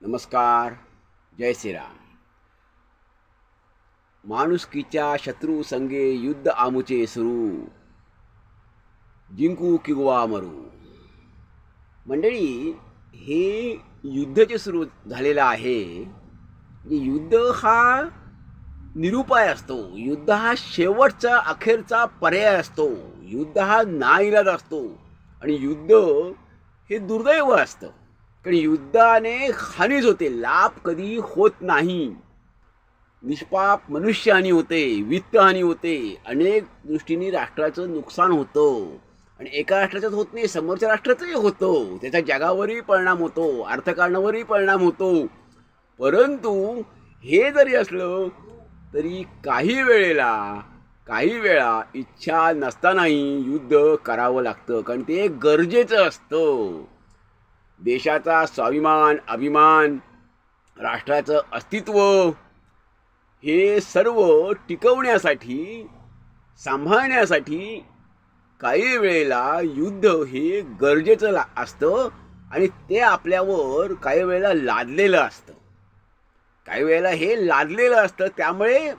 नमस्कार जय श्रीराम. माणुसकीच्या शत्रू संगे युद्ध आमुचे सुरू. जिंकू किंवा मरू. मंडळी हे युद्ध जे सुरू झालेलं आहे. म्हणजे युद्ध हा निरुपाय असतो. युद्ध हा शेवटचा अखेरचा पर्याय असतो. युद्ध हा नाईलाज असतो. आणि युद्ध हे दुर्दैव असतं. कारण युद्धाने हानीच होते लाभ कधी होत नाही. निष्पाप मनुष्यहानी होते वित्तहानी होते. अनेक दृष्टीने राष्ट्राचं नुकसान होतं. आणि एका राष्ट्राचंच होत नाही समोरच्या राष्ट्राचंही होतं. त्याच्या जगावरही परिणाम होतो अर्थकारणावरही परिणाम होतो. परंतु हे जरी असलं तरी काही वेळेला काही वेळा इच्छा नसतानाही युद्ध करावं लागतं. कारण ते गरजेचं असतं. देशाचा स्वाभिमान अभिमान राष्ट्राचं अस्तित्व हे सर्व टिकवण्यासाठी सांभाळण्यासाठी काही वेळेला युद्ध हे गरजेचं ला असतं आणि ते आपल्यावर काही वेळेला लादलेलं असतं. काही वेळेला हे लादलेलं असतं त्यामुळे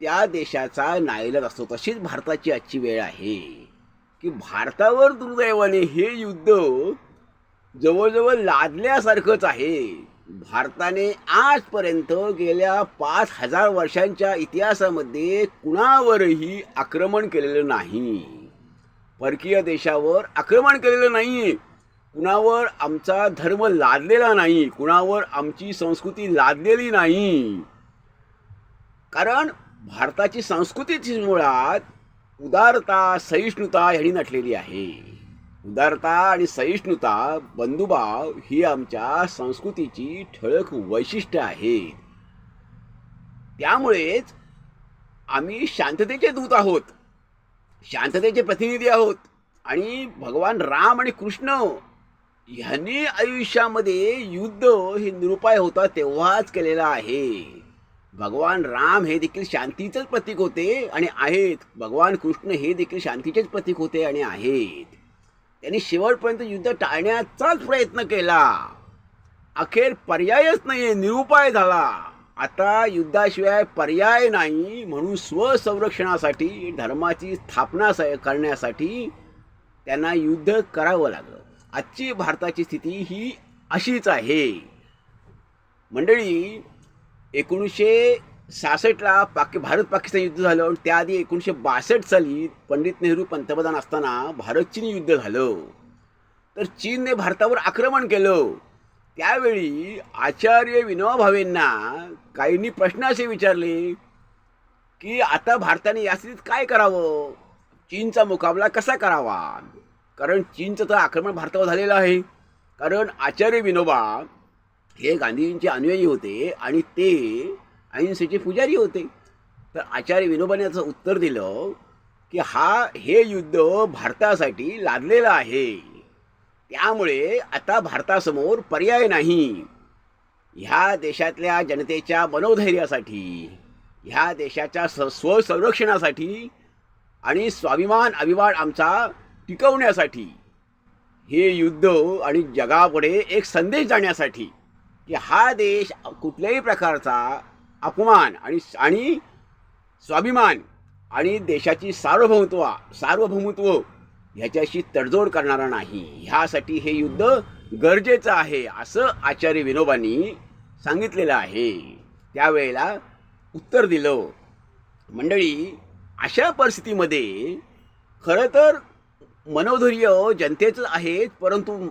त्या देशाचा नाईलाज असतो. तशीच भारताची आजची वेळ आहे. की भारतावर दुर्दैवाने हे युद्ध जवळजवळ लादल्यासारखंच आहे. भारताने आजपर्यंत गेल्या पाच हजार वर्षांच्या इतिहासामध्ये कुणावरही आक्रमण केलेलं नाही. परकीय देशावर आक्रमण केलेलं नाही कुणावर आमचा धर्म लादलेला नाही. कुणावर आमची संस्कृती लादलेली नाही. कारण भारताची संस्कृतीची मुळात उदारता सहिष्णुता यांनी नटलेली आहे. उदारता आणि सहिष्णुता बंधुभाव ही आमच्या संस्कृतीची ठळक वैशिष्ट्य आहे. त्यामुळेच आम्ही शांततेचे दूत आहोत शांततेचे प्रतिनिधी आहोत आणि भगवान राम आणि कृष्ण ह्यांनी आयुष्यामध्ये युद्ध हे निरुपाय होता तेव्हाच केलेलं आहे. भगवान राम हे देखील शांतीचंच प्रतीक होते आणि आहेत. भगवान कृष्ण हे देखील शांतीचेच प्रतीक होते आणि आहेत. त्यांनी शेवटपर्यंत युद्ध टाळण्याचाच प्रयत्न केला. अखेर पर्यायच नाही निरुपाय झाला. आता युद्धाशिवाय पर्याय नाही म्हणून स्वसंरक्षणासाठी धर्माची स्थापना स करण्यासाठी त्यांना युद्ध करावं लागलं. आजची भारताची स्थिती ही अशीच आहे. मंडळी एकोणीसशे सहासष्टला पाकि भारत पाकिस्तान युद्ध झालं आणि त्याआधी एकोणीसशे बासष्ट साली पंडित नेहरू पंतप्रधान असताना भारत चीन युद्ध झालं. तर चीनने भारतावर आक्रमण केलं. त्यावेळी आचार्य विनोबा भावेंना काहींनी प्रश्न असे विचारले की आता भारताने या स्थितीत काय करावं? चीनचा मुकाबला कसा करावा? कारण चीनचं तर आक्रमण भारतावर झालेलं आहे. कारण आचार्य विनोबा हे गांधीजींचे अनुयायी होते आणि ते अहिंसेचे पुजारी होते. तर आचार्य विनोबाने याचं उत्तर दिलं की हा हे युद्ध भारतासाठी लादलेलं आहे. त्यामुळे आता भारतासमोर पर्याय नाही. ह्या देशातल्या जनतेच्या मनोधैर्यासाठी ह्या देशाच्या स स्वसंरक्षणासाठी आणि स्वाभिमान अभिमान आमचा टिकवण्यासाठी हे युद्ध आणि जगापुढे एक संदेश जाण्यासाठी की हा देश कुठल्याही प्रकारचा अपमान आणि आणि स्वाभिमान आणि देशाची सार्वभौमत्व सार्वभौमत्व ह्याच्याशी तडजोड करणारा नाही. ह्यासाठी हे युद्ध गरजेचं आहे असं आचार्य विनोबांनी सांगितलेलं आहे. त्यावेळेला उत्तर दिलं. मंडळी अशा परिस्थितीमध्ये खरं तर मनोधैर्य जनतेचं आहे परंतु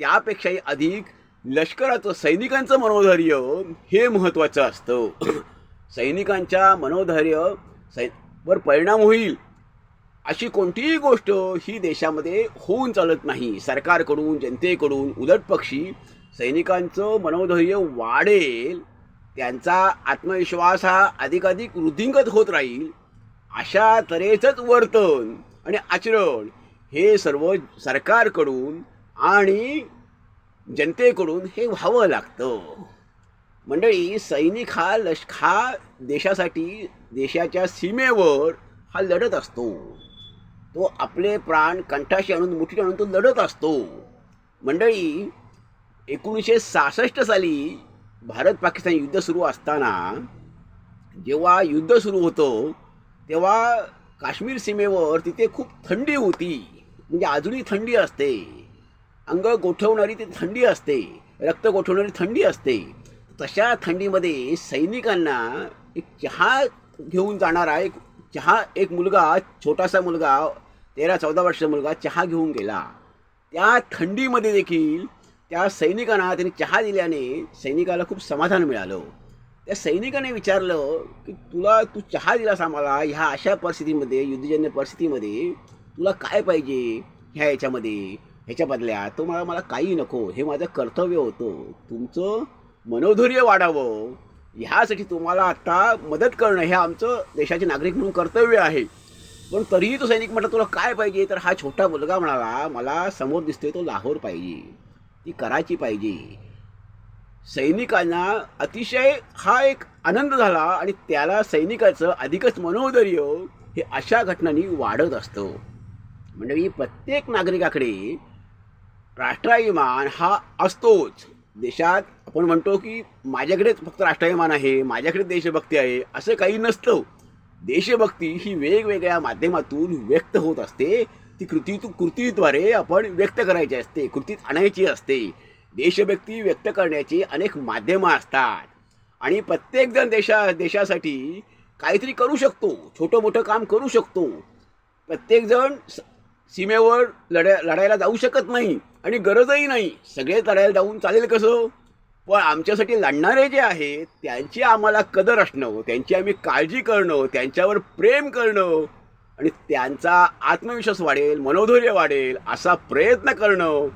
त्यापेक्षाही अधिक लष्कराचं सैनिकांचं मनोधैर्य हे महत्त्वाचं असतं. सैनिकांच्या मनोधैर्य सै वर परिणाम होईल. अशी कोणतीही गोष्ट ही देशामध्ये होऊन चालत नाही. सरकारकडून जनतेकडून उलटपक्षी सैनिकांचं मनोधैर्य वाढेल त्यांचा आत्मविश्वास हा अधिकाधिक वृद्धिंगत होत राहील. अशा तऱ्हेचंच वर्तन आणि आचरण हे सर्व सरकारकडून आणि जनतेकडून हे व्हावं लागतं. मंडळी सैनिक हा लष् हा देशासाठी देशाच्या सीमेवर हा लढत असतो. तो आपले प्राण कंठाशी आणून मुठीत आणून तो लढत असतो. मंडळी एकोणीसशे सहासष्ट साली भारत पाकिस्तान युद्ध सुरू असताना जेव्हा युद्ध सुरू होतं तेव्हा काश्मीर सीमेवर तिथे खूप थंडी होती. म्हणजे अजूनही थंडी असते. अंग गोठवणारी ती थंडी असते रक्त गोठवणारी थंडी असते. तशा थंडीमध्ये सैनिकांना एक चहा घेऊन जाणारा एक चहा एक मुलगा छोटासा मुलगा तेरा चौदा वर्षाचा मुलगा चहा घेऊन गेला. त्या थंडीमध्ये देखील त्या सैनिकांना त्यांनी चहा दिल्याने सैनिकाला खूप समाधान मिळालं. त्या सैनिकाने विचारलं की तुला तू चहा दिलास आम्हाला ह्या अशा परिस्थितीमध्ये युद्धजन्य परिस्थितीमध्ये तुला काय पाहिजे ह्या याच्यामध्ये? ह्याच्या बदल्या तुम्हाला मला काही नको हे माझं कर्तव्य होतं. तुमचं मनोधैर्य वाढावं. ह्यासाठी तुम्हाला आत्ता मदत करणं हे आमचं देशाचे नागरिक म्हणून कर्तव्य आहे. पण तरीही तो सैनिक म्हटलं तुला काय पाहिजे? तर हा छोटा मुलगा म्हणाला मला समोर दिसतोय तो लाहोर पाहिजे. ती कराची पाहिजे. सैनिकांना अतिशय हा एक आनंद झाला आणि त्याला सैनिकाचं अधिकच मनोधैर्य हे अशा घटनांनी वाढत असतं. म्हणजे प्रत्येक नागरिकाकडे राष्ट्राभिमान हा असतोच. देशात आपण म्हणतो की माझ्याकडेच फक्त राष्ट्राभिमान आहे माझ्याकडे देशभक्ती आहे असं काही नसतं. देशभक्ती ही वेगवेगळ्या माध्यमातून व्यक्त होत असते. ती कृती कृतीद्वारे आपण व्यक्त करायची असते कृतीत आणायची असते. देशभक्ती व्यक्त करण्याची अनेक माध्यमं असतात. आणि प्रत्येकजण देशा देशासाठी काहीतरी करू शकतो छोटं मोठं काम करू शकतो. प्रत्येकजण सीमेवर लढाय लढायला जाऊ शकत नाही आणि गरजही नाही. सगळेच लढायला जाऊन चालेल कसं? पण आमच्यासाठी लढणारे जे आहेत त्यांची आम्हाला कदर असणं त्यांची आम्ही काळजी करणं त्यांच्यावर प्रेम करणं आणि त्यांचा आत्मविश्वास वाढेल मनोधैर्य वाढेल असा प्रयत्न करणं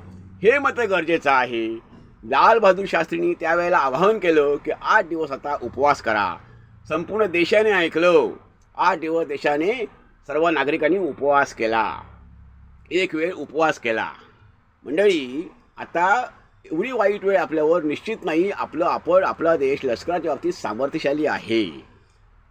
हे मात्र गरजेचं आहे. लाल बहादूर शास्त्रींनी त्यावेळेला आवाहन केलं की आठ दिवस आता उपवास करा. संपूर्ण देशाने ऐकलं. आठ दिवस देशाने सर्व नागरिकांनी उपवास केला. एक वेळ उपवास केला. मंडळी आता एवढी वाईट वेळ आपल्यावर निश्चित नाही आपलं आपण आपला देश लष्कराच्या बाबतीत सामर्थ्यशाली आहे.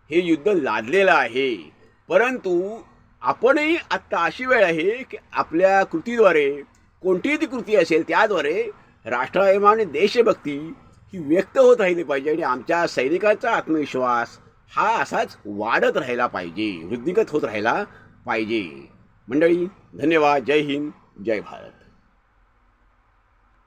हे युद्ध लादलेलं आहे. परंतु आपणही आत्ता अशी वेळ आहे की आपल्या कृतीद्वारे कोणतीही ती कृती असेल त्याद्वारे राष्ट्राभिमान आणि देशभक्ती ही व्यक्त होत राहिली पाहिजे आणि आमच्या सैनिकांचा आत्मविश्वास हा असाच वाढत राहिला पाहिजे वृद्धिगत होत राहिला पाहिजे. मंडळी धन्यवाद. जय हिंद जय भारत.